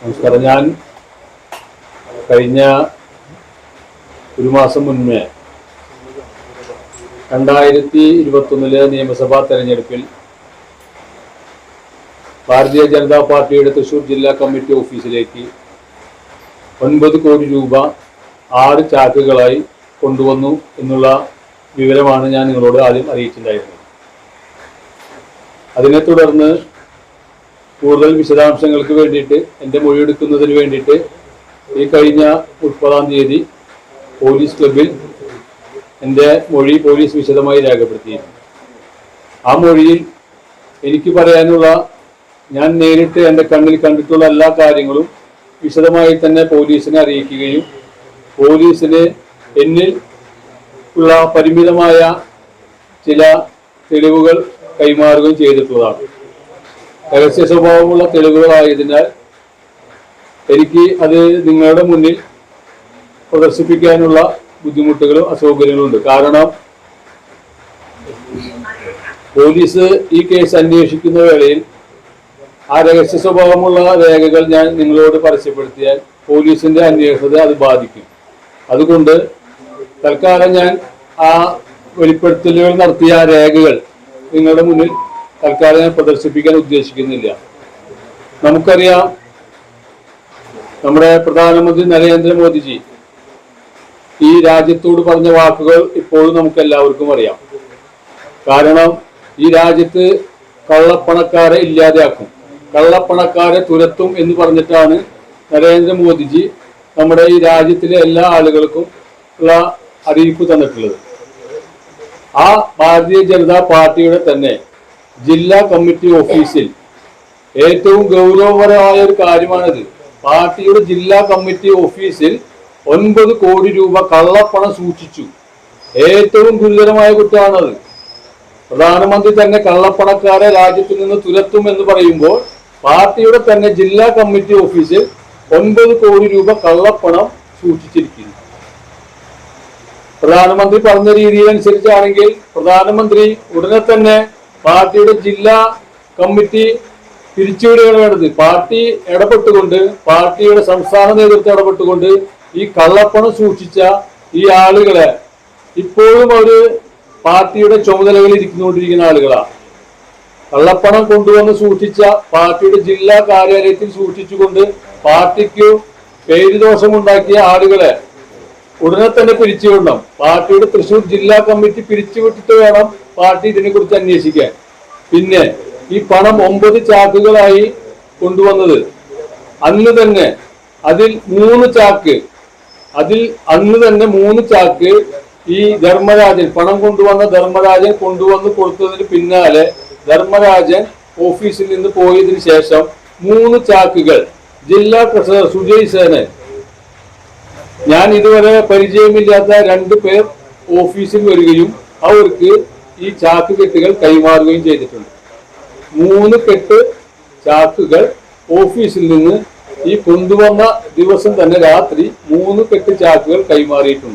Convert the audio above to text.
നമസ്കാരം. ഞാൻ കഴിഞ്ഞ ഒരു മാസം മുന്നേ രണ്ടായിരത്തി ഇരുപത്തൊന്നിലെ നിയമസഭാ തെരഞ്ഞെടുപ്പിൽ ഭാരതീയ ജനതാ പാർട്ടിയുടെ തൃശൂർ ജില്ലാ കമ്മിറ്റി ഓഫീസിലേക്ക് ഒൻപത് കോടി രൂപ ആറ് ചാക്കുകളായി കൊണ്ടുവന്നു എന്നുള്ള വിവരമാണ് ഞാൻ നിങ്ങളോട് ആദ്യം അറിയിച്ചിട്ടുണ്ടായിരുന്നത്. അതിനെ തുടർന്ന് കൂടുതൽ വിശദാംശങ്ങൾക്ക് വേണ്ടിയിട്ട് എന്റെ മൊഴിയെടുക്കുന്നതിന് വേണ്ടിയിട്ട് ഈ കഴിഞ്ഞ മുപ്പതാം തീയതി പോലീസ് ക്ലബിൽ എന്റെ മൊഴി പോലീസ് വിശദമായി രേഖപ്പെടുത്തിയിരുന്നു. ആ മൊഴിയിൽ എനിക്ക് പറയാനുള്ള ഞാൻ നേരിട്ട് എന്റെ കണ്ണിൽ കണ്ടിട്ടുള്ള എല്ലാ കാര്യങ്ങളും വിശദമായി തന്നെ പോലീസിനെ അറിയിക്കുകയും പോലീസിന് എന്നിൽ ഉള്ള പരിമിതമായ ചില തെളിവുകൾ കൈമാറുകയും ചെയ്തിട്ടുള്ളതാണ്. രഹസ്യ സ്വഭാവമുള്ള തെളിവുകളായതിനാൽ എനിക്ക് അത് നിങ്ങളുടെ മുന്നിൽ പ്രദർശിപ്പിക്കാനുള്ള ബുദ്ധിമുട്ടുകളും അസൗകര്യങ്ങളും ഉണ്ട്. കാരണം പോലീസ് ഈ കേസ് അന്വേഷിക്കുന്ന വേളയിൽ ആ രഹസ്യ സ്വഭാവമുള്ള രേഖകൾ ഞാൻ നിങ്ങളോട് പരസ്യപ്പെടുത്തിയാൽ പോലീസിന്റെ അന്വേഷണത്തെ അത് ബാധിക്കും. അതുകൊണ്ട് തൽക്കാലം ഞാൻ ആ വെളിപ്പെടുത്തലുകൾ നടത്തിയ ആ രേഖകൾ നിങ്ങളുടെ മുന്നിൽ തൽക്കാലം പ്രദർശിപ്പിക്കാൻ ഉദ്ദേശിക്കുന്നില്ല. നമുക്കറിയാം നമ്മുടെ പ്രധാനമന്ത്രി നരേന്ദ്രമോദിജി ഈ രാജ്യത്തോട് പറഞ്ഞ വാക്കുകൾ ഇപ്പോഴും നമുക്ക് എല്ലാവർക്കും അറിയാം. കാരണം ഈ രാജ്യത്ത് കള്ളപ്പണക്കാരെ ഇല്ലാതെയാക്കും. കള്ളപ്പണക്കാരെ തുരത്തും എന്ന് പറഞ്ഞിട്ടാണ് നരേന്ദ്രമോദിജി നമ്മുടെ ഈ രാജ്യത്തിലെ എല്ലാ ആളുകൾക്കും ഉള്ള അറിയിപ്പ് തന്നിട്ടുള്ളത്. ആ ഭാരതീയ ജനതാ പാർട്ടിയുടെ തന്നെ ജില്ലാ കമ്മിറ്റി ഓഫീസിൽ ഏറ്റവും ഗൗരവപരമായ ഒരു കാര്യമാണിത്. പാർട്ടിയുടെ ജില്ലാ കമ്മിറ്റി ഓഫീസിൽ ഒൻപത് കോടി രൂപ കള്ളപ്പണം സൂക്ഷിച്ചു. ഏറ്റവും ഗുരുതരമായ കുറ്റമാണത്. പ്രധാനമന്ത്രി തന്നെ കള്ളപ്പണക്കാരെ രാജ്യത്തിൽ നിന്ന് തുരത്തും എന്ന് പറയുമ്പോൾ പാർട്ടിയുടെ തന്നെ ജില്ലാ കമ്മിറ്റി ഓഫീസിൽ ഒൻപത് കോടി രൂപ കള്ളപ്പണം സൂക്ഷിച്ചിരിക്കുന്നു. പ്രധാനമന്ത്രി പറഞ്ഞ രീതിയനുസരിച്ചാണെങ്കിൽ പ്രധാനമന്ത്രി ഉടനെ തന്നെ പാർട്ടിയുടെ ജില്ലാ കമ്മിറ്റി തിരിച്ചുവിടുകയാണ് പാർട്ടി ഇടപെട്ടുകൊണ്ട് പാർട്ടിയുടെ സംസ്ഥാന നേതൃത്വം ഇടപെട്ടുകൊണ്ട് ഈ കള്ളപ്പണം സൂക്ഷിച്ച ഈ ആളുകളെ ഇപ്പോഴും അവർ പാർട്ടിയുടെ ചുമതലകളിൽ ഇരിക്കുന്നുകൊണ്ടിരിക്കുന്ന ആളുകളാണ് കള്ളപ്പണം കൊണ്ടുവന്ന് സൂക്ഷിച്ച പാർട്ടിയുടെ ജില്ലാ കാര്യാലയത്തിൽ സൂക്ഷിച്ചുകൊണ്ട് പാർട്ടിക്ക് പേരുദോഷമുണ്ടാക്കിയ ആളുകളെ ഉടനെ തന്നെ പിരിച്ചുവിടണം. പാർട്ടിയുടെ തൃശൂർ ജില്ലാ കമ്മിറ്റി പിരിച്ചുവിട്ടിട്ട് വേണം പാർട്ടി ഇതിനെക്കുറിച്ച് അന്വേഷിക്കാൻ. പിന്നെ ഈ പണം ഒമ്പത് ചാക്കുകളായി കൊണ്ടുവന്നത്. അന്ന് തന്നെ അതിൽ മൂന്ന് ചാക്ക് അതിൽ അന്ന് തന്നെ മൂന്ന് ചാക്ക് ഈ ധർമ്മരാജൻ പണം കൊണ്ടുവന്ന ധർമ്മരാജൻ കൊണ്ടുവന്ന് കൊടുത്തതിന് പിന്നാലെ ധർമ്മരാജൻ ഓഫീസിൽ നിന്ന് പോയതിനു ശേഷം മൂന്ന് ചാക്കുകൾ. ജില്ലാ ട്രഷറർ സുജയ് സേനൻ. ഞാൻ ഇതുവരെ പരിചയമില്ലാത്ത രണ്ടു പേർ ഓഫീസിൽ വരികയും അവർക്ക് ഈ ചാക്ക് കെട്ടുകൾ കൈമാറുകയും ചെയ്തിട്ടുണ്ട്. മൂന്ന് കെട്ട് ചാക്കുകൾ ഓഫീസിൽ നിന്ന് ഈ കൊണ്ടുവന്ന ദിവസം തന്നെ രാത്രി മൂന്ന് കെട്ട് ചാക്കുകൾ കൈമാറിയിട്ടുണ്ട്.